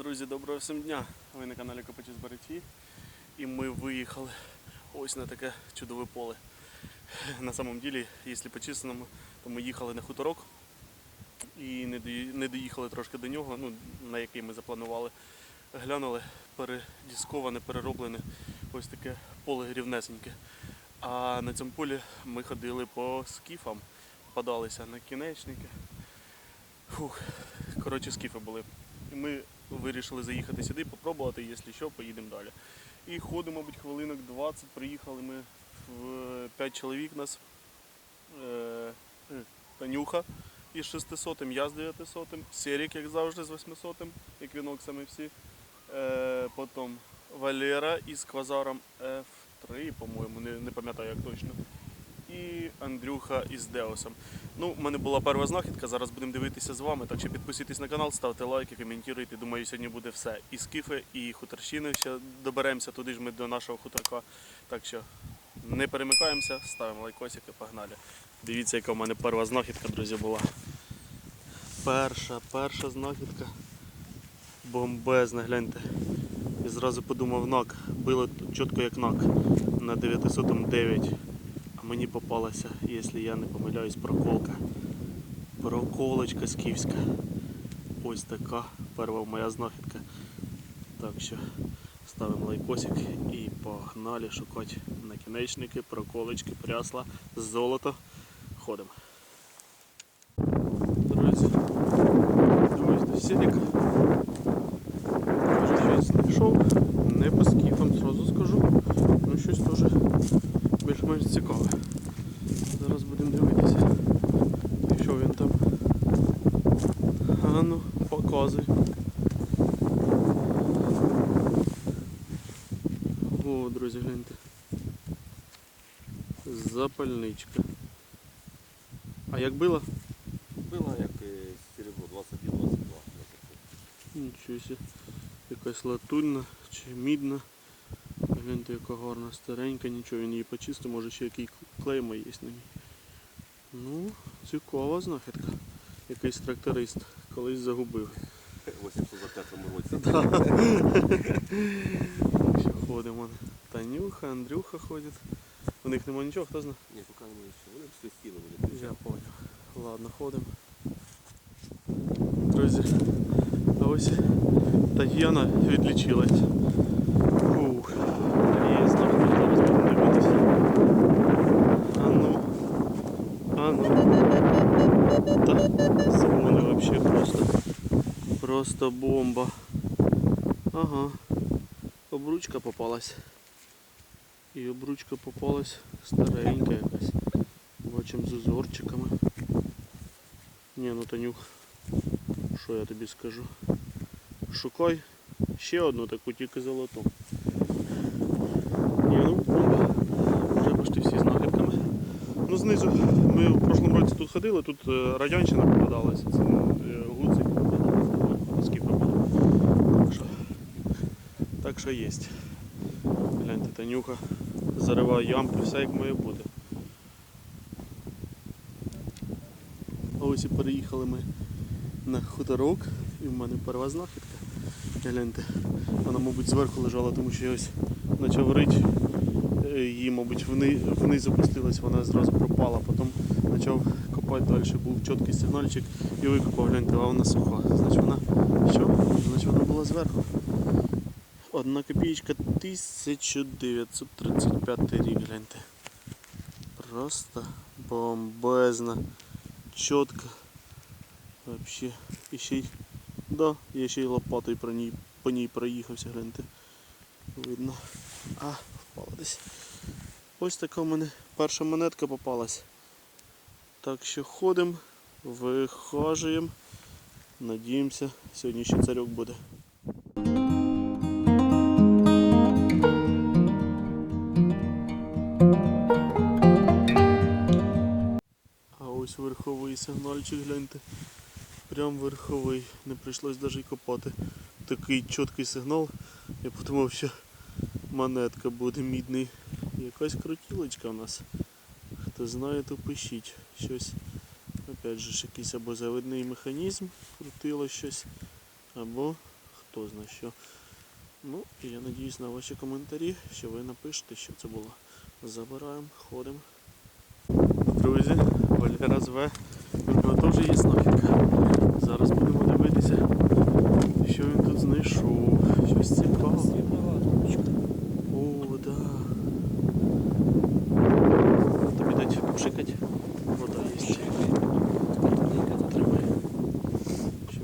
Друзі, доброго всім дня! Ви на каналі Копачі з Збереті. І ми виїхали ось на таке чудове поле. На самом деле, якщо по-чесному, то ми їхали на хуторок і не доїхали трошки до нього, ну, на який ми запланували. Глянули, передісковане, перероблене ось таке поле рівнесеньке. А на цьому полі ми ходили по скіфам, подалися на кінечники. Фух, коротше, скіфи були. І ми вирішили заїхати сюди, попробувати, якщо що, поїдемо далі. І ходимо, мабуть, хвилинок 20. Приїхали ми в 5 чоловік нас. Е, е, Танюха із 600, я з 900, Серік, як завжди, з 800, як віноксами всі. Е, потім Валера із квазаром F3, по-моєму, не пам'ятаю як точно. І Андрюха із Деосом. Ну, в мене була перша знахідка, зараз будемо дивитися з вами. Так що підписуйтесь на канал, ставте лайки, коментуйте. Думаю, сьогодні буде все. І скіфи, і хуторщини. Ще доберемося туди ж ми до нашого хуторка. Так що не перемикаємося, ставимо лайкосики, погнали. Дивіться, яка в мене перша знахідка, друзі, була. Перша, перша знахідка. Бомбезна, гляньте. І зразу подумав нак. Било чітко як нак. На 900 9. А мені попалася, якщо я не помиляюсь, проколка. Проколочка скіфська. Ось така перша моя знахідка. Так що ставимо лайкосик і погнали шукати накінечники, проколочки, прясла, золото. Ходимо. Друзі, думаю, до Сірік. Каже, щось знайшов. Не по скіфам, зразу скажу. Ну щось теж більш-менш цікаве. Зараз будемо дивитися, що він там. А ну, показуй. О, друзі, гляньте. Запальничка. А як було? Было як серебро 21-22. Нічого себе. Якась латунна чи мідна. Гляньте, яка гарна, старенька, нічого, він її почистив, може ще який клейма є на ній. Ну, цікава знахідка. Якийсь тракторист колись загубив. В 805 році. Так що ходимо. Танюха, Андрюха ходять. У них нема нічого, хто знає? Ні, поки не ще. Вони все скинули. Я понял. Ладно, ходимо. Друзі, ось Тетяна відлічилась. Фух. Є знахідка, зараз будемо дивитися. А ну. А ну. Та дзвони вообще просто. Просто бомба. Ага. Обручка попалась. І обручка попалась старенька якась. Бачимо з узорчиками. Ні, ну Танюх, що я тобі скажу? Шукай ще одну таку тільки золоту. Ні, ну бомба. Вже почти всі знахідками. Ну знизу ми в прошлому році тут ходили, тут е, радянщина попадалася, це е, гуцик попадалася, скільки було. Так що, так що є. Гляньте, Танюха зариває ямки, все як має бути. Ось і переїхали ми на хуторок і в мене перша знахідка. Гляньте, вона, мабуть, зверху лежала, тому що я ось почав рити. Е, Її, мабуть, вниз опустилась, вона зразу пропала, потім почав копати далі, був чіткий сигнальчик і викопав, гляньте, а вона суха. Значить вона що? Значить вона була зверху. Одна копійка 1935 рік, гляньте. Просто бомбезна, чітко. Вообще. І ще й. Да, я ще й лопатою про ній, по ній проїхався, гляньте. Видно. А, впала десь. Ось така в мене перша монетка попалась. Так що ходимо, вихажуємо. Надіємося, сьогодні ще царьок буде. Верховий сигнальчик, гляньте. Прям верховий. Не прийшлось навіть копати. Такий чіткий сигнал. Я подумав, що монетка буде мідний. Якась крутілочка у нас. Хто знає, то пишіть. Щось. Опять же ж якийсь або заводний механізм, крутило щось, або хто знає що. Ну, і я надіюсь на ваші коментарі, що ви напишете, що це було. Забираємо, ходимо. Друзі, Валера зве. У нього теж є знахідка. Зараз будемо дивитися, що він тут знайшов. Щось цікаве. О, да. Тобі дать попшикати. Вода є. Тримай. Щоб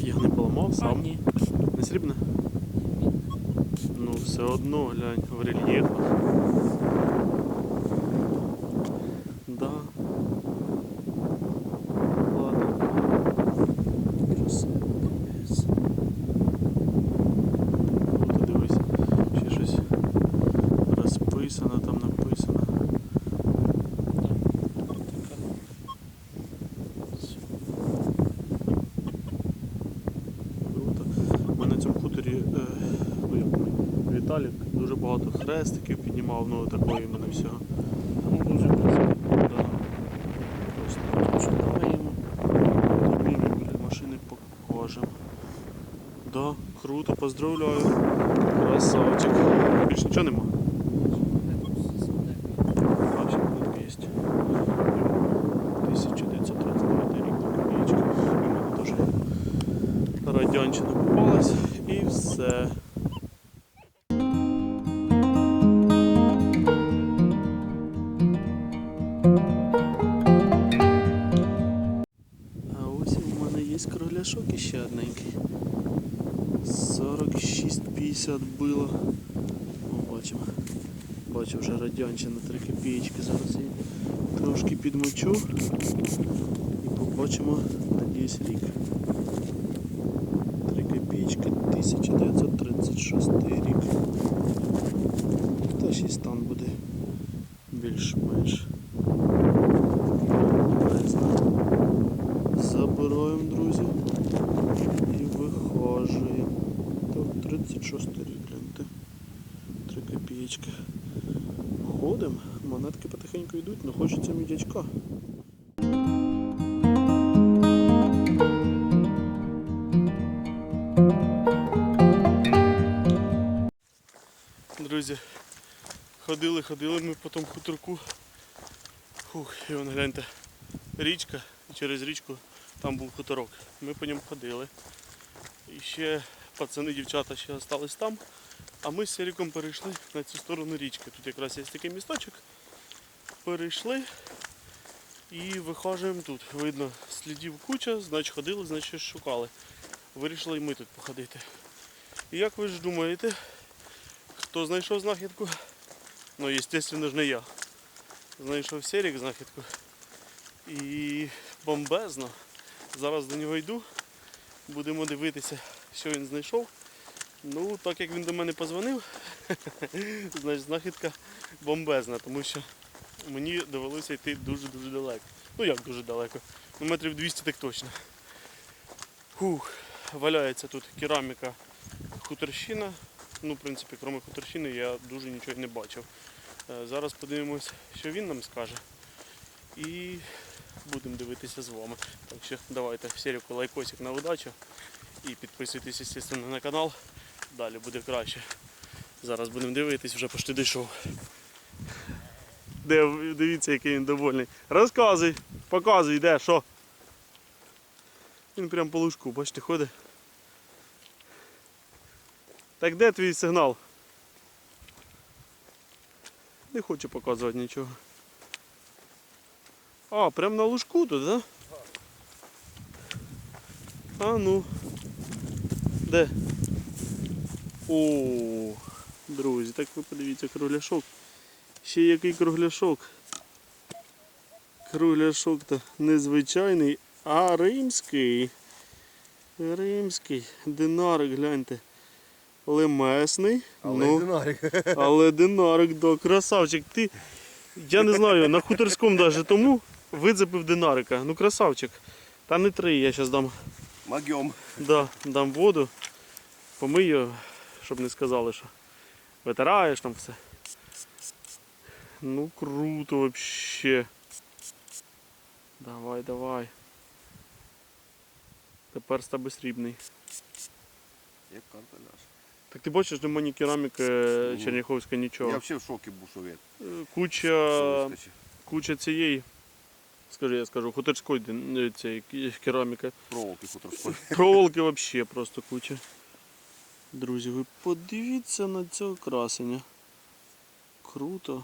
я не поламав сам. Ні. Не срібне? Ну, все одно, глянь, в рельєфах. Віталік дуже багато хрестиків піднімав, ну такої іменно всього. Тому дуже. Да. Просто біля машини покажемо. Да, круто, поздравляю. Красавчик. Більш нічого нема. Ще кнопка є. 1939 рік копеечка. У мене теж радянщина попалась і все. 46,50 було. О, бачимо. Бачу вже радянщина 3 копійки. Зараз її трошки підмочу і побачимо, надіюсь, рік. 3 копійки 1936 рік. Та ще стан буде більш-менш. Не знаю. Забираємо, друзі. І вихожуємо. Так, 36 рік, гляньте. 3 копійки. Ходимо, монетки потихеньку йдуть, але хочеться мідячка. Друзі, ходили, ходили ми по тому хуторку. Фух, і вон гляньте, річка, і через річку там був хуторок. Ми по ньому ходили. І ще пацани, дівчата ще залишились там. А ми з Серіком перейшли на цю сторону річки. Тут якраз є такий місточок. Перейшли і виходимо тут. Видно, слідів куча, значить ходили, значить щось шукали. Вирішили і ми тут походити. І як ви ж думаєте, хто знайшов знахідку? Ну, звісно ж не я. Знайшов Серік знахідку. І бомбезно. Зараз до нього йду. Будемо дивитися, що він знайшов. Ну, так як він до мене позвонив, значить знахідка бомбезна, тому що мені довелося йти дуже-дуже далеко. Ну як дуже далеко? Ну, метрів 200 так точно. Фух, валяється тут кераміка хуторщина. Ну, в принципі, крім хуторщини, я дуже нічого не бачив. Е, Зараз подивимось, що він нам скаже. І будемо дивитися з вами. Так що давайте Серіку лайкосик на удачу. І підписуйтесь, звісно, на канал. Далі буде краще. Зараз будемо дивитись, вже почти дійшов. Де, дивіться, який він довольний. Розказуй, показуй, де, що. Він прям по лужку, бачите, ходить. Так де твій сигнал? Не хочу показувати нічого. А, прям на лужку тут, да? А ну. Де? О, друзі, так ви подивіться кругляшок. Ще який кругляшок. Кругляшок то незвичайний, а римський. Римський. Динарик, гляньте. Лемесний. ну, динарик. але динарик, да, красавчик. Ти, я не знаю, на хуторському навіть тому видзапив динарика. Ну красавчик. Та не три, я зараз дам, Магьом. да, дам воду, помию, щоб не сказали, що витираєш там все. Ну круто вообще. Давай, давай. Тепер з тебе срібний. Як карта наша. Так ти бачиш, нема ні кераміки Ну, Черняховська, Я взагалі в шокі був, що він. Е, Куча, куча цієї. Скажи, я скажу, хуторської е, цієї кераміки. Проволоки хуторської. Проволоки взагалі просто куча. Друзі, ви подивіться на цього красення. Круто.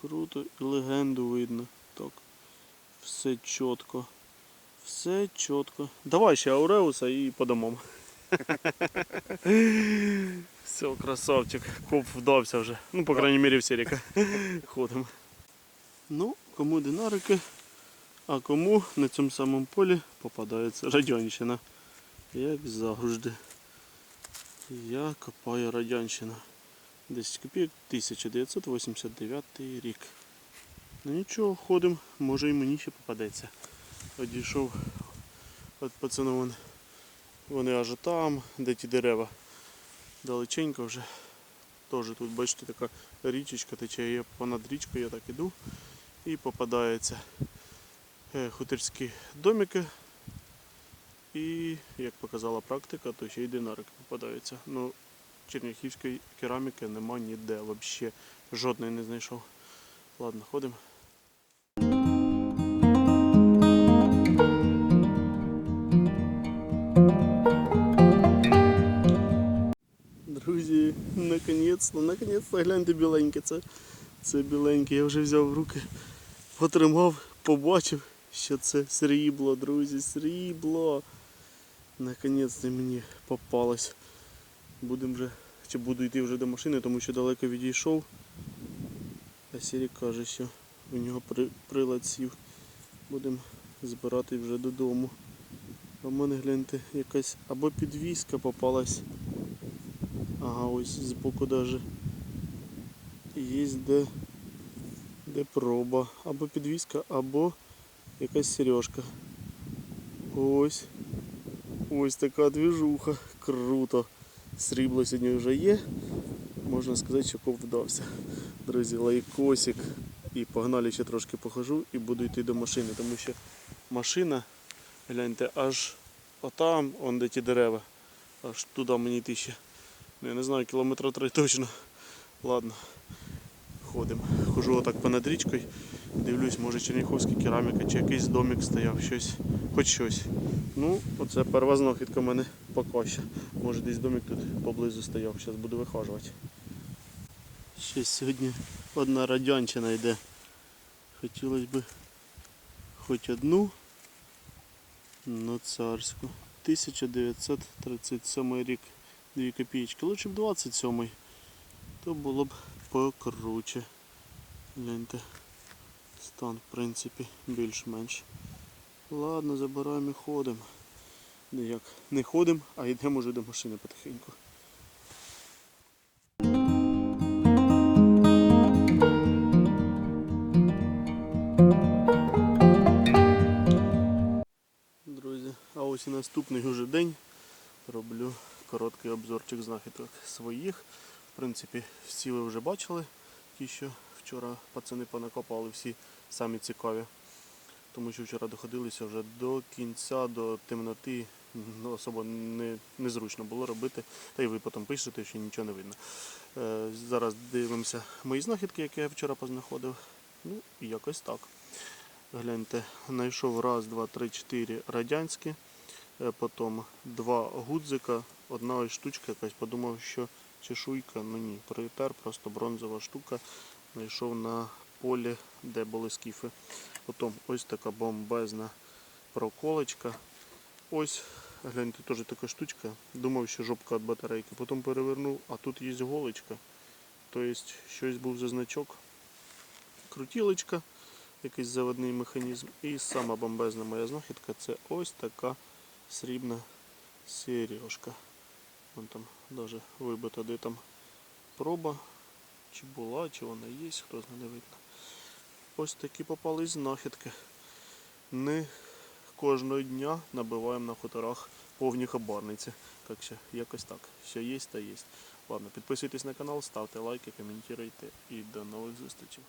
Круто і легенду видно. Так. Все чітко. Все чітко. Давай ще Ауреуса і по. Все, красавчик. Коп вдався вже. Ну, по крайній мірі, в Серіка. Ходимо. Ну, кому динарики, а кому на цьому самому полі попадається радянщина. Як завжди. Я копаю радянщина. 10 копійок 1989 рік. Ну нічого, ходимо, може і мені ще попадеться. Одійшов від пацана вон. Вони аж там, де ті дерева. Далеченько вже. Теж тут, бачите, така річечка тече, я понад річкою я так іду і попадається е, хуторські домики. І, як показала практика, то ще й динарики попадаються. Ну, черняхівської кераміки нема ніде взагалі. Жодної не знайшов. Ладно, ходимо. Друзі, наконець-то, наконець-то гляньте біленьке. Це, це біленьке. Я вже взяв в руки, потримав, побачив, що це срібло, друзі, срібло. Наконець-то мені попалось. Будемо вже, чи буду йти вже до машини, тому що далеко відійшов. А Сірі каже, що у нього при, прилад сів. Будемо збирати вже додому. А в мене гляньте, якась або підвіска попалась. Ага, ось збоку даже є де, де проба. Або підвіска, або якась сережка. Ось. Ось така двіжуха. Круто. Срібло сьогодні вже є. Можна сказати, що коп вдався. Друзі, лайкосик. І погнали ще трошки похожу і буду йти до машини, тому що машина, гляньте, аж отам, он де ті дерева. Аж туди мені йти ще. Ну, я не знаю, кілометра три точно. Ладно, ходимо. Хожу отак понад річкою. Дивлюсь, може черніховська кераміка чи якийсь домик стояв, щось, хоч щось. Ну, оце перша знахідка в мене поки. Може десь домик тут поблизу стояв, зараз буду вихажувати. Ще сьогодні одна радянщина йде. Хотілося б хоч одну, ну царську. 1937 рік. 2 копійки. Лучше б 27 то було б покруче. Гляньте. Стан, в принципі, більш-менш. Ладно, забираємо і ходимо. Ніяк не ходимо, а йдемо вже до машини потихеньку. Друзі, а ось і наступний уже день. Роблю короткий обзорчик знахідок своїх. В принципі, всі ви вже бачили, ті, що вчора пацани понакопали, всі самі цікаві. Тому що вчора доходилися вже до кінця, до темноти. Ну, особо не, незручно було робити. Та й ви потім пишете, що нічого не видно. Е, зараз дивимося мої знахідки, які я вчора познаходив. Ну, якось так. Гляньте, знайшов раз, два, три, чотири радянські. Е, Потім два гудзика, одна ось штучка якась, подумав, що чешуйка, ну ні, притер, просто бронзова штука. Знайшов на полі, де були скіфи. Потім ось така бомбезна проколочка. Ось, гляньте, теж така штучка. Думав, що жопка від батарейки. Потім перевернув, а тут є голочка. Тобто щось був за значок. Крутілочка, якийсь заводний механізм. І сама бомбезна моя знахідка це ось така срібна сережка. Вон там навіть вибито, де там проба, чи була, чи вона є, хто знає, не видно. Ось такі попались знахідки. Не кожного дня набиваємо на хуторах повні хабарниці. Так що якось так. Що є, та є. Ладно, підписуйтесь на канал, ставте лайки, коментуйте і до нових зустрічей.